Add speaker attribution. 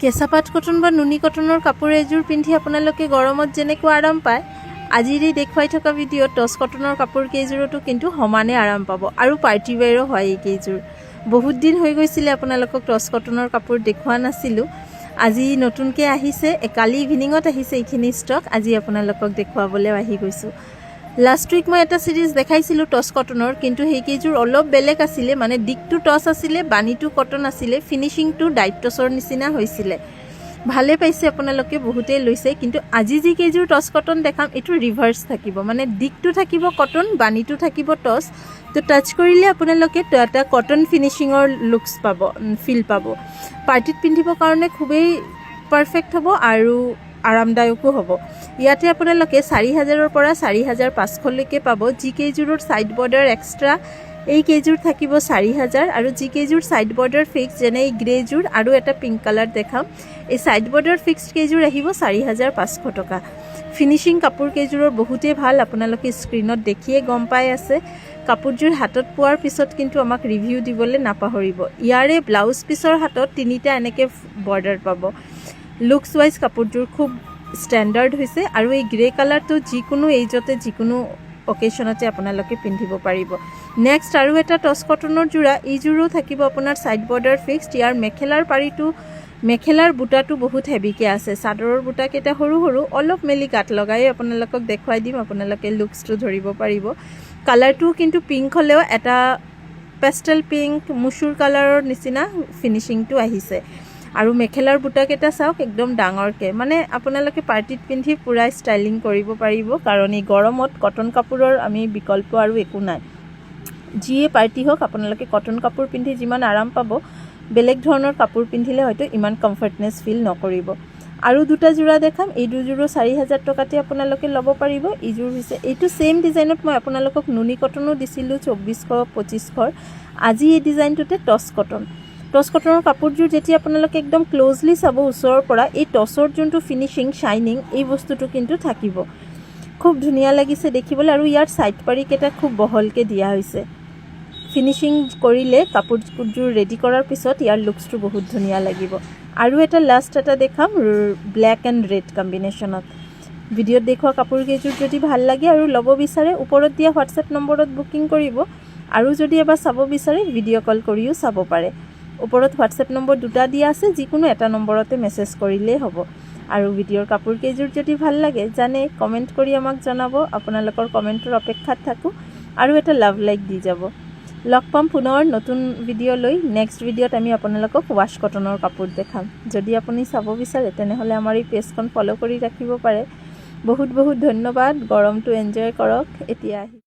Speaker 1: কেঁচাপাত cotton বা নুনি কটনৰ কাপোৰ এযোৰ পিন্ধি আপোনালোকে গৰমত যেনেকুৱা আৰাম পায় আজিৰ এই দেখুৱাই থকা ভিডিঅ'ত টচ কটনৰ কাপোৰ কেইযোৰতো কিন্তু সমানে আৰাম পাব আৰু পাৰ্টি ৱেৰো হয় এইকেইযোৰ বহুত দিন হৈ গৈছিলে আপোনালোকক টচ কটনৰ কাপোৰ দেখুওৱা নাছিলোঁ। আজি নতুনকৈ আহিছে কালি ইভিনিঙত আহিছে এইখিনি ষ্টক আজি আপোনালোকক দেখুৱাবলৈও আহি গৈছোঁ। লাষ্ট উইক মই এটা ছিৰিজ দেখাইছিলোঁ টচ কটনৰ কিন্তু সেইকেইযোৰ অলপ বেলেগ আছিলে মানে দিকটো টচ আছিলে, বাণীটো কটন আছিলে ফিনিচিংটো ডাইট টচৰ নিচিনা হৈছিলে। ভালে পাইছে আপোনালোকে, বহুতেই লৈছে, কিন্তু আজি যিকেইযোৰ টচ কটন দেখাম, এইটো ৰিভাৰ্চ থাকিব। মানে দিকটো থাকিব কটন বাণীটো থাকিব টচ তো টাচ কৰিলে আপোনালোকে এটা কটন ফিনিচিঙৰ লুকছ পাব ফিল পাব। পাৰ্টিত পিন্ধিবৰ কাৰণে খুবেই পাৰফেক্ট হ'ব আৰু আৰামদায়কো হ'ব। ইয়াতে আপোনালোকে চাৰি হাজাৰৰ পৰা চাৰি হাজাৰ পাঁচশলৈকে পাব। যিকেইযোৰৰ ছাইড বৰ্ডাৰ এক্সট্ৰা এই কেইযোৰ থাকিব চাৰি হাজাৰ। আৰু যিকেইযোৰ ছাইড বৰ্ডাৰ ফিক্স যেনে এই গ্ৰেযোৰ আৰু এটা পিংক কালাৰ দেখাম। এই ছাইড বৰ্ডাৰ ফিক্সড কেইযোৰ আহিব চাৰি হাজাৰ পাঁচশো টকা। ফিনিচিং কাপোৰ কেইযোৰৰ বহুতেই ভালো, আপোনালোকে স্ক্ৰীণত দেখিয়ে গম পাই আছে। কাপোৰযোৰ হাতত পোৱাৰ পিছত কিন্তু আমাক ৰিভিউ দিবলৈ নাপাহৰিব। ইয়াৰে ব্লাউজ পিছৰ হাতত তিনিটা এনেকৈ বৰ্ডাৰ পাব। লুকছ ৱাইজ কাপোৰযোৰ খুব ষ্টেণ্ডাৰ্ড হৈছে আৰু এই গ্ৰে কালাৰটো যিকোনো এইজতে যিকোনো অকেশ্যনতে আপোনালোকে পিন্ধিব পাৰিব। নেক্সট আৰু এটা টচ কটনৰ যোৰা এইযোৰো থাকিব আপোনাৰ ছাইড বৰ্ডাৰ ফিক্সড ইয়াৰ মেখেলাৰ পাৰিটো, মেখেলাৰ বুটাটো বহুত হেভিকৈ আছে। চাদৰৰ বুটাকেইটা সৰু সৰু, অলপ মেলি গাত লগাই আপোনালোকক দেখুৱাই দিম, আপোনালোকে লুকছটো ধৰিব পাৰিব। কালাৰটো কিন্তু পিংক হ'লেও এটা পেষ্টেল পিংক মুচুৰ কালাৰৰ নিচিনা ফিনিচিংটো আহিছে। আৰু মেখেলাৰ বুটাকেইটা চাওক একদম ডাঙৰকৈ। মানে আপোনালোকে পাৰ্টিত পিন্ধি পূৰা ষ্টাইলিং কৰিব পাৰিব কাৰণ এই গৰমত কটন কাপোৰৰ আমি বিকল্প আৰু একো নাই। যিয়ে পাৰ্টি হওক আপোনালোকে কটন কাপোৰ পিন্ধি যিমান আৰাম পাব বেলেগ ধৰণৰ কাপোৰ পিন্ধিলে হয়তো ইমান কমফৰ্টনেছ ফিল নকৰিব। আৰু দুটা যোৰা দেখাম এই দুযোৰো চাৰি হাজাৰ টকাতে আপোনালোকে ল'ব পাৰিব। এইযোৰ হৈছে এইটো ছেইম ডিজাইনত মই আপোনালোকক নুনি কটনো দিছিলোঁ চৌব্বিছশ পঁচিছশৰ আজি এই ডিজাইনটোতে টচ কটন। টচ কটনৰ কাপোৰযোৰ যেতিয়া আপোনালোকে একদম ক্ল'জলি চাব ওচৰৰ পৰা, এই টচৰ যোনটো ফিনিচিং শ্বাইনিং এই বস্তুটো কিন্তু থাকিব। খুব ধুনীয়া লাগিছে দেখিবলৈ আৰু ইয়াৰ ছাইড পাৰিকেইটা খুব বহলকৈ দিয়া হৈছে। ফিনিচিং কৰিলে কাপোৰযোৰ ৰেডি কৰাৰ পিছত ইয়াৰ লুকছটো বহুত ধুনীয়া লাগিব। আৰু এটা লাষ্ট এটা দেখাম ব্লেক এণ্ড ৰেড কম্বিনেশ্যনত ভিডিঅ'ত দেখুওৱা কাপোৰ কেইযোৰ যদি ভালো লাগে আৰু ল'ব বিচাৰে, ওপৰত দিয়া হোৱাটছএপ নম্বৰত বুকিং কৰিব। আৰু যদি এবাৰ চাব বিচাৰে ভিডিঅ' কল কৰিও চাব পাৰে। ওপৰত হোৱাটছএপ নম্বৰ দুটা দিয়া আছে, যিকোনো এটা নম্বৰতে মেছেজ কৰিলেই হ'ব। আৰু ভিডিঅ'ৰ কাপোৰ কেইযোৰ যদি ভালো লাগে, জানে, কমেণ্ট কৰি আমাক জনাব, আপোনালোকৰ কমেণ্টৰ অপেক্ষাত থাকোঁ, আৰু এটা লাভ লাইক দি যাব। লগ পাম পুনৰ নতুন ভিডিঅ' লৈ নেক্সট ভিডিঅ'ত আমি আপোনালোকক ৱাছ কটনৰ কাপোৰ দেখাম। যদি আপুনি চাব বিচাৰে, তেনেহ'লে আমাৰ এই পেজখন ফ'ল' কৰি ৰাখিব পাৰে। বহুত বহুত ধন্যবাদ। গৰমটো এনজয় কৰক। এতিয়া আহি